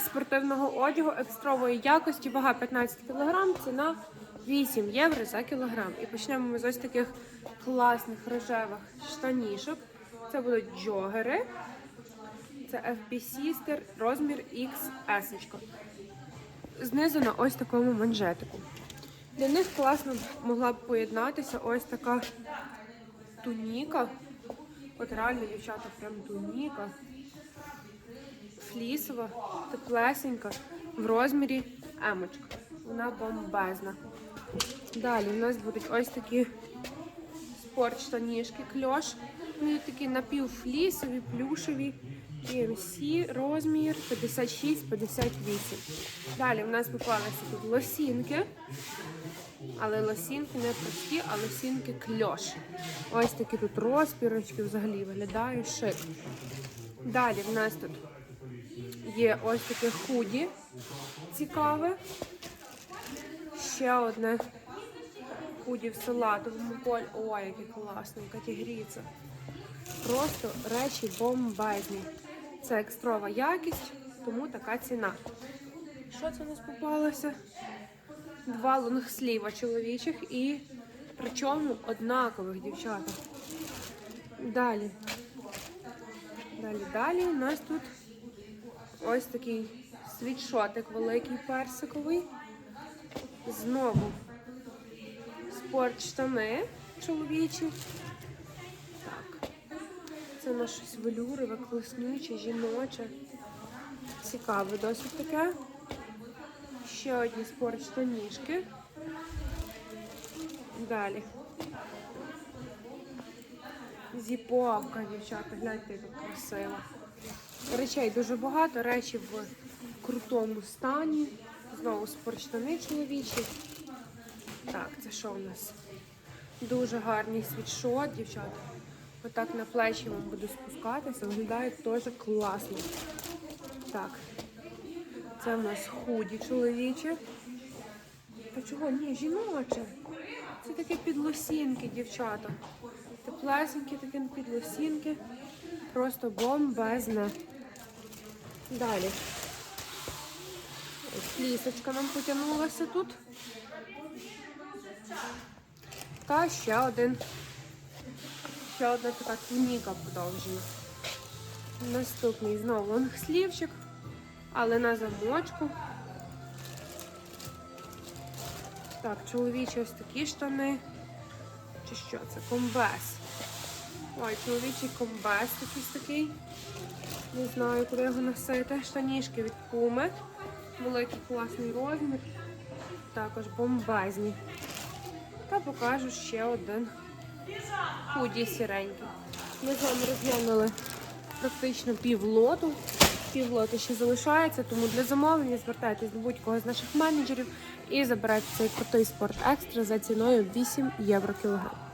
спортивного одягу екстрової якості, вага 15 кг, ціна 8 євро за кілограм. І почнемо ми з ось таких класних рожевих штанішок. Це будуть джогери. Це FB Sister, розмір XS. Знизу на ось такому манжетику. Для них класно могла б поєднатися ось така туніка. От реально, дівчата, прям туніка. Флісова, теплесенька, в розмірі емочка. Вона бомбезна. Далі у нас будуть ось такі спортштанішки кльош. Вони такі напівфлісові, плюшеві. PMC розмір 56-58. Далі в нас попалися тут лосінки. Але лосінки не прості, а лосінки кльош. Ось такі тут розпірочки взагалі виглядають шик. Далі в нас тут є ось таке худі цікаве. Ще одне худі в салатовому полі. Ой, яке класне, категоріться. Просто речі бомбезні. Це екстрова якість, тому така ціна. Що це у нас попалося? Два лонгсліва чоловічих і причому однакових дівчата. Далі. Далі, далі у нас тут ось такий світшотик великий персиковий. Знову спортштани чоловічі. Так. Це на щось велюрове, класнюче, жіноче. Цікаве досить таке. Ще одні спортштанішки. Далі. Зіповка, дівчата, гляньте, як красиво. Речей дуже багато, речі в крутому стані. Знову спортштани чоловічі. Так, це що у нас? Дуже гарний світшот, дівчата. Отак на плечі вам буду спускатися, виглядає теж класно. Так, це в нас худі чоловіче. Та чого? Ні, жіноче. Це такі підлосінки, дівчата. Теплесенькі такі підлосінки. Просто бомбезне. Далі. Ось Флісочка нам потягнулася тут. Та ще один. Ще одна така туніка подовжена. Наступний знову лонгслівчик, але на замочку. Так, чоловічі ось такі штани. Чи що це? Комбез. Ой, чоловічий комбез якийсь такий. Не знаю, куди його носити. Штанішки від Пуми. Великий класний розмір. Також бомбезні. Та покажу ще один худі сіренький. Ми з вами розглянули практично пів лоту. Пів лоту ще залишається, тому для замовлення звертайтесь до будь-кого з наших менеджерів і забирайте цей крутий спорт екстра за ціною 8 євро кілограм.